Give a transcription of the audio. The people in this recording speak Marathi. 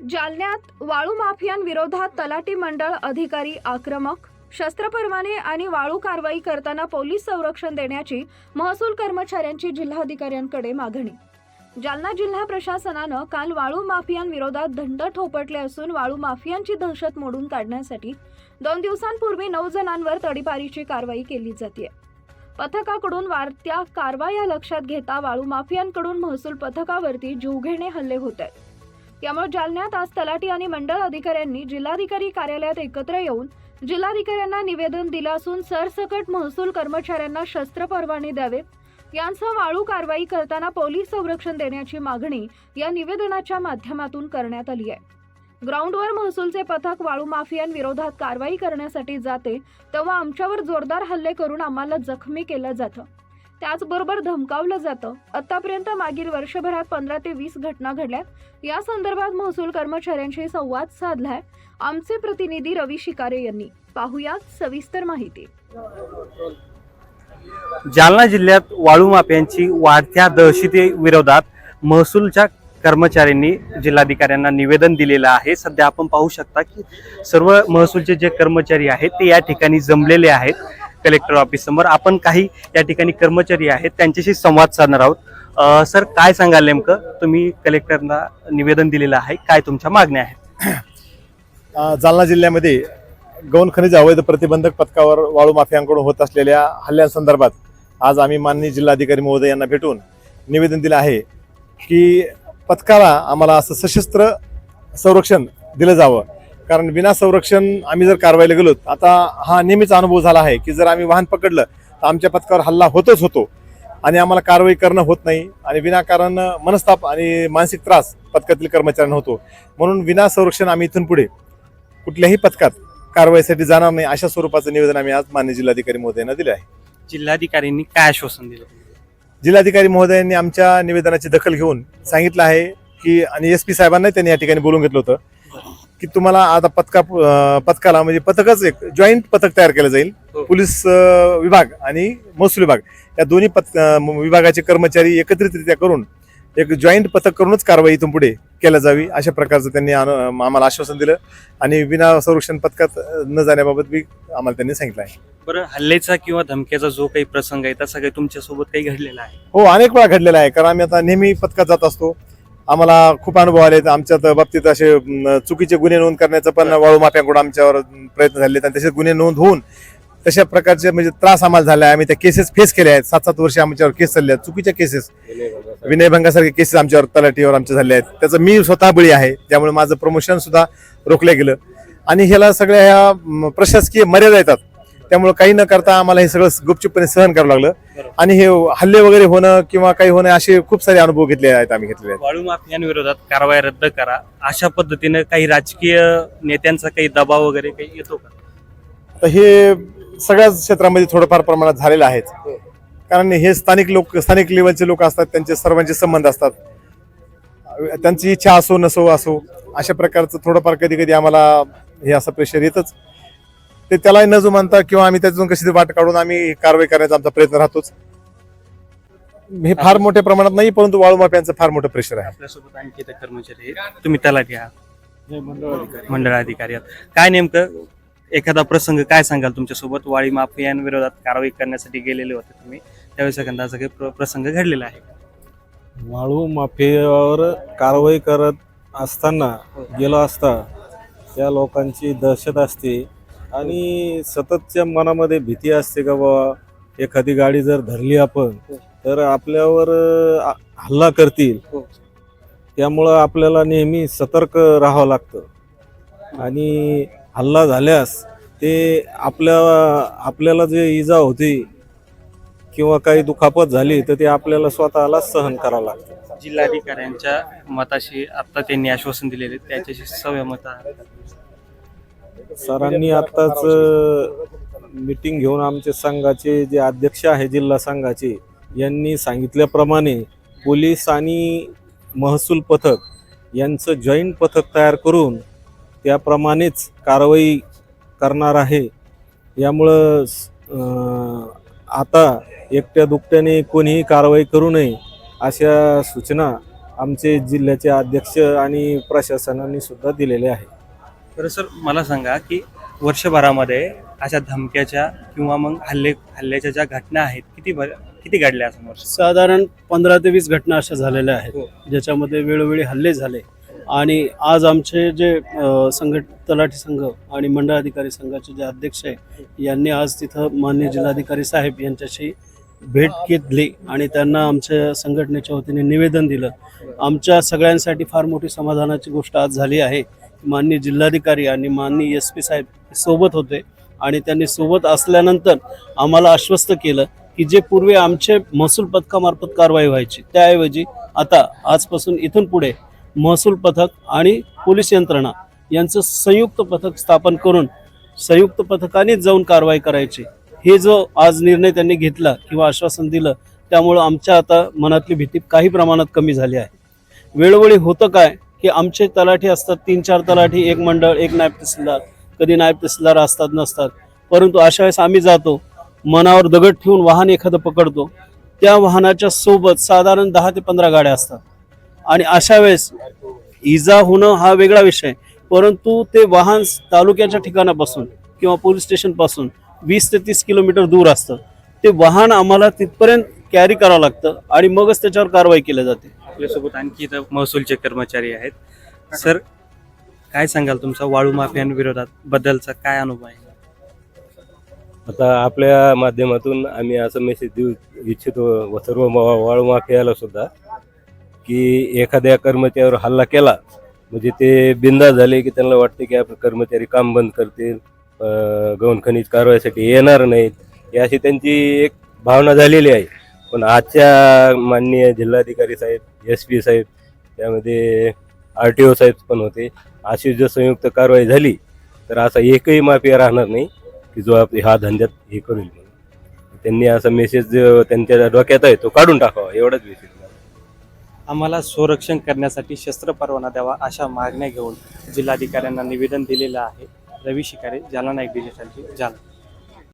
जालन्यात वाळू माफियांविरोधात तलाठी मंडळ अधिकारी आक्रमक शस्त्रपरवाने आणि वाळू कारवाई करताना पोलीस संरक्षण देण्याची महसूल कर्मचाऱ्यांची जिल्हाधिकाऱ्यांकडे मागणी. जालना जिल्हा प्रशासनानं काल वाळू माफियांविरोधात दंड ठोपटले असून वाळू माफियांची दहशत मोडून काढण्यासाठी दोन दिवसांपूर्वी नऊ जणांवर तडीपारीची कारवाई केली जाते पथकाकडून वाढत्या कारवाया लक्षात घेता वाळू माफियांकडून महसूल पथकावरती जीवघेणे हल्ले होत आहेत. त्यामुळे जालन्यात आज तलाठी आणि मंडळ अधिकाऱ्यांनी जिल्हाधिकारी कार्यालयात एकत्र येऊन जिल्हाधिकाऱ्यांना निवेदन दिलं असून सरसकट महसूल कर्मचाऱ्यांना शस्त्र परवाने द्यावेत यांसह वाळू कारवाई करताना पोलीस संरक्षण देण्याची मागणी या निवेदनाच्या माध्यमातून करण्यात आली आहे. ग्राउंडवर महसूलचे पथक वाळू माफियांविरोधात कारवाई करण्यासाठी जाते तेव्हा आमच्यावर जोरदार हल्ले करून आम्हाला जखमी केलं जातं. त्याचबरोबर धमकावलं जातं. आतापर्यंत मागील वर्षभरात पंधरा ते वीस घटना घडल्यात. या संदर्भात महसूल कर्मचाऱ्यांशी संवाद साधलाय. आमचे प्रतिनिधी रवी शिकारे यांनी. पाहुयात सविस्तर माहिती. जालना जिल्ह्यात वाळू माफियांची वाढत्या दहशती विरोधात महसूलच्या कर्मचाऱ्यांनी जिल्हाधिकाऱ्यांना निवेदन दिलेलं आहे. सध्या आपण पाहू शकता की सर्व महसूलचे जे कर्मचारी आहेत ते या ठिकाणी जमलेले आहेत. कलेक्टर ऑफिस समोर आपण काही या ठिकाणी कर्मचारी आहेत त्यांच्याशी संवाद साधणार आहोत. सर काय सांगाल नेमकं? तुम्ही कलेक्टरला निवेदन दिलेलं आहे. काय तुमच्या मागण्या आहेत? जालना जिल्ह्यामध्ये गौण खनिज अवैध प्रतिबंधक पथकावर वाळू माफियांकडून होत असलेल्या हल्ल्यांसंदर्भात आज आम्ही माननीय जिल्हाधिकारी महोदय यांना भेटून निवेदन दिलं आहे की पथकाला आम्हाला असं सशस्त्र संरक्षण दिलं जावं. कारण विना संरक्षण आम्ही जर कारवाईला गेलो आता हा नेहमीचा अनुभव झाला आहे की जर आम्ही वाहन पकडलं तर आमच्या पथकावर हल्ला होतच होतो आणि आम्हाला कारवाई करणं होत नाही आणि विनाकारण मनस्ताप आणि मानसिक त्रास पथकातील कर्मचाऱ्यांना होतो. म्हणून विना संरक्षण आम्ही इथून पुढे कुठल्याही पथकात कारवाईसाठी जाणार नाही अशा स्वरूपाचं निवेदन आम्ही आज मान्य जिल्हाधिकारी महोदयांना दिले आहे. जिल्हाधिकाऱ्यांनी काय आश्वासन दिलं? जिल्हाधिकारी महोदयांनी आमच्या निवेदनाची दखल घेऊन सांगितलं आहे की आणि एस पी साहेबांना त्यांनी या ठिकाणी बोलून घेतलं होतं की तुम्हाला आता पथका पथकाला म्हणजे पथकच एक जॉईंट पथक तयार केलं जाईल. हो. पोलीस विभाग आणि महसूल विभाग. या दोन्ही पथ विभागाचे कर्मचारी एकत्रितरित्या करून एक जॉईंट पथक करूनच कारवाई इथून पुढे केल्या जावी अशा प्रकारचं त्यांनी आन- आम्हाला आश्वासन दिलं. आणि विना संरक्षण पथकात न जाण्याबाबत बी आम्हाला त्यांनी सांगितलं आहे. बरं हल्लेचा किंवा धमक्याचा जो काही प्रसंग आहे तसा काही तुमच्यासोबत काही घडलेला आहे? हो अनेक वेळा घडलेला आहे. कारण आम्ही आता नेहमी पथकात जात असतो. आम्हाला खूप अनुभव आले. आमच्या बाबतीत असे चुकीचे गुन्हे नोंद करण्याचं पण वाळू माफ्याकडून आमच्यावर प्रयत्न झाले आणि तसे गुन्हे नोंद होऊन तशा प्रकारचे म्हणजे त्रास आम्हाला झाला आहे. आम्ही त्या केसेस फेस केल्या आहेत. सात सात वर्ष आमच्यावर केस चालले आहेत. चुकीच्या केसेस विनयभंगासारखे केसेस आमच्यावर तलाठीवर आमच्या झाले आहेत. त्याचं मी स्वतः बळी आहे. त्यामुळे माझं प्रमोशन सुद्धा रोखलं गेलं. आणि ह्याला सगळ्या ह्या प्रशासकीय मर्यादा येतात. त्यामुळे काही न करता आम्हाला हे सगळं गुपचूपपणे सहन करावं लागलं. आणि हे हल्ले वगैरे होणं किंवा काही होणं असे खूप सारे अनुभव घेतले आहेत आम्ही घेतलेले आहेत. वाळू माफियांविरोधात कारवाई रद्द करा. अशा पद्धतीने काही राजकीय नेत्यांचा काही दबाव वगैरे काही येतो का? तर हे सगळ्याच क्षेत्रामध्ये थोडंफार प्रमाणात झालेलं आहेच कारण हे स्थानिक लोक स्थानिक लेवलचे लोक असतात त्यांचे सर्वांचे संबंध असतात. त्यांची इच्छा असो नसो असो अशा प्रकारचं थोडंफार कधी कधी आम्हाला हे असं प्रेशर येतच. ते त्याला न जुमानता किंवा आम्ही त्यातून कशी तरी वाट काढून आम्ही कारवाई करण्याचा आमचा प्रयत्न राहतोच. हे फार मोठ्या प्रमाणात नाही परंतु वाळू माफ्यांचं फार मोठं प्रेशर आहे. आपल्यासोबत आणखी इथे कर्मचारी आहेत. तुम्ही त्याला घ्या. मंडळ अधिकारी आहात. काय नेमकं एखादा प्रसंग काय सांगाल तुमच्यासोबत? वाळी माफियांविरोधात कारवाई करण्यासाठी गेलेले होते तुम्ही. त्यावेळेस एखादा असं काही प्र- प्रसंग घडलेला आहे. का? वाळू माफियावर कारवाई करत असताना गेलो असता त्या लोकांची दहशत असते. आणि सततच्या मनामध्ये भीती असते का बाबा एखादी गाडी जर धरली आपण तर आपल्यावर हल्ला करतील. हो. त्यामुळं आपल्याला नेहमी सतर्क राहावं लागतं. आणि हल्ला झाल्यास ते आपल्या आपल्याला जे इजा होती किंवा काही दुखापत झाली तर ते आपल्याला स्वतःला सहन करावं लागतं. जिल्हाधिकाऱ्यांच्या मताशी आता त्यांनी आश्वासन दिलेले त्याच्याशी सहमत आहात. का? सरांनी आत्ताच मीटिंग घेऊन आमचे संघाचे जे अध्यक्ष आहे जिल्हा संघाचे यांनी सांगितल्याप्रमाणे पोलीस आणि महसूल पथक यांचं जॉईंट पथक तयार करून त्याप्रमाणेच कारवाई करणार आहे. यामुळं आता एकट्या दुकट्याने कोणीही कारवाई करू नये अशा सूचना आमचे जिल्ह्याचे अध्यक्ष आणि प्रशासनाने सुद्धा दिलेले आहे तर सर मला सांगा की वर्षभरामध्ये अशा धमक्याच्या किंवा मग हल्ले हल्ल्याच्या ज्या घटना आहेत किती किती घडल्या वर्ष? साधारण पंधरा ते वीस घटना अशा झालेल्या हो. आहेत ज्याच्यामध्ये वेळोवेळी हल्ले झाले. आणि आज आमचे जे अ, संघट तलाठी संघ आणि मंडळ अधिकारी संघाचे जे अध्यक्ष आहे यांनी आज तिथं मान्य जिल्हाधिकारी साहेब यांच्याशी भेट घेतली आणि त्यांना आमच्या संघटनेच्या वतीने निवेदन दिलं. आमच्या सगळ्यांसाठी फार मोठी समाधानाची गोष्ट आज झाली आहे. माननीय जिल्हाधिकारी आणि माननीय एस पी साहेब सोबत होते आणि त्यांनी सोबत असल्यानंतर आम्हाला आश्वस्त केलं की जे पूर्वी आमचे महसूल पथकामार्फत कारवाई व्हायची त्याऐवजी आता आजपासून इथून पुढे महसूल पथक आणि पोलीस यंत्रणा यांचं संयुक्त पथक स्थापन करून संयुक्त पथकानेच जाऊन कारवाई करायची. हे जो आज निर्णय त्यांनी घेतला किंवा आश्वासन दिलं त्यामुळं आमच्या आता मनातली भीती काही प्रमाणात कमी झाली आहे. वेळोवेळी होतं काय? की आमचे तलाठी असतात तीन चार तलाठी एक मंडळ एक नायब तहसीलदार. कधी नायब तहसीलदार असतात नसतात. परंतु अशा वेळेस आम्ही जातो मनावर दगड ठेवून वाहन एखादं पकडतो. त्या वाहनाच्या सोबत साधारण दहा ते पंधरा गाड्या असतात. आणि अशा वेळेस इजा होणं हा वेगळा विषय. परंतु ते वाहन तालुक्याच्या ठिकाणापासून किंवा पोलीस स्टेशनपासून वीस ते तीस किलोमीटर दूर असतं. ते वाहन आम्हाला तिथपर्यंत कॅरी करावं लागतं आणि मगच त्याच्यावर कारवाई केली जाते. आपल्यासोबत आणखी इथं महसूलचे कर्मचारी आहेत. सर काय सांगाल तुमचा वाळू माफियांविरोधात बद्दलचा काय अनुभव आहे? आता आपल्या माध्यमातून आम्ही असं मेसेज देऊ इच्छितो व सर्व वा- वाळू माफियाला सुद्धा की एखाद्या कर्मचाऱ्यावर हल्ला केला म्हणजे ते बिंदा झाले की त्यांना वाटते की आपले कर्मचारी काम बंद करतील गौण खनिज कारवाईसाठी येणार नाहीत अशी त्यांची एक भावना झालेली आहे. पण आजच्या माननीय जिल्हाधिकारी साहेब एस पी साहेब त्यामध्ये आर टी ओ साहेब पण होते. अशी जर संयुक्त कारवाई झाली तर असा एकही माफिया राहणार नाही की जो आप ह्या धंद्यात हे करेल म्हणून त्यांनी असा मेसेज त्यांच्या डोक्यात आहे तो काढून टाकावा. एवढाच मेसेज आम्हाला संरक्षण करण्यासाठी शस्त्र परवाना द्यावा अशा मागण्या घेऊन जिल्हाधिकाऱ्यांना निवेदन दिलेलं आहे. रवी शिकारे जालना एक डिजिटलची जालना.